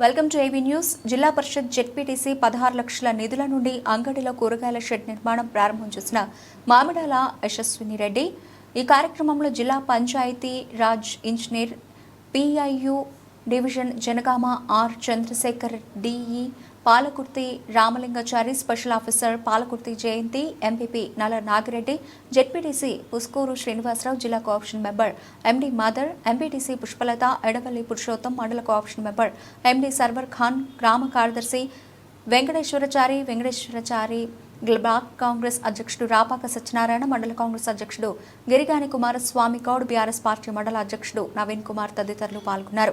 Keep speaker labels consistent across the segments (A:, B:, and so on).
A: Welcome to AB news. జిల్లా పరిషత్ ZPTC పదహారు లక్షల నిధుల నుండి అంగడిలో కూరగాయల షెడ్ నిర్మాణం ప్రారంభం చేసిన మామిడాల యశస్విని రెడ్డి ఈ కార్యక్రమంలో జిల్లా panchayat raj engineer PIU division Jangaon R Chandrashekar DE Palakurthi Ramalingachari special officer Palakurthi Jayanthi MPP Nala Nagireddy ZPTC Puskuru Srinivasarao జిల్లా cooption member MD Madar MPTC Pushpalatha Edavalli Purushottam మండల cooption member MD Sarwar Khan గ్రామ కార్యదర్శి వెంకటేశ్వరచారి వెంకటేశ్వరచారి black Congress అధ్యక్షుడు రాపాక సత్యనారాయణ మండల కాంగ్రెస్ అధ్యక్షుడు Girigani Kumaraswamy Goud BRS party మండల అధ్యక్షుడు నవీన్ కుమార్ తదితరులు పాల్గొన్నారు.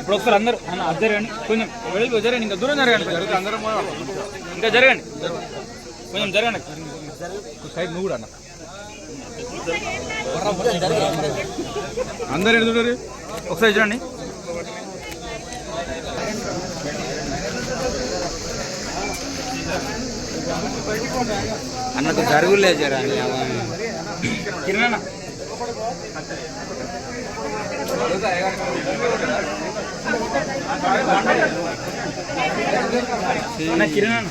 B: ఇప్పుడు ఒకసారి అందరూ అన్న అది జరగండి. కొంచెం వెళ్ళి జరగండి ఇంకా దూరం జరగండి. అందరం ఇంకా జరగండి. కొంచెం జరగండి. సైడ్ నువ్వు కూడా అన్న. అందరు ఎడుతున్నారు ఒకసారి చూడండి
C: అన్నకు జరుగులే జరా
B: కిరణ్ అన్న. అన్న.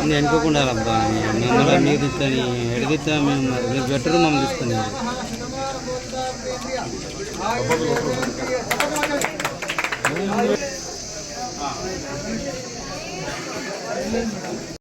C: నేను అనుకోకుండా అబ్బా. మమ్మల్ని మీరు తీసుకొని ఎడిగితే మేము? మీరు బెటర్ మమ్మల్ని తీసుకొని
D: Thank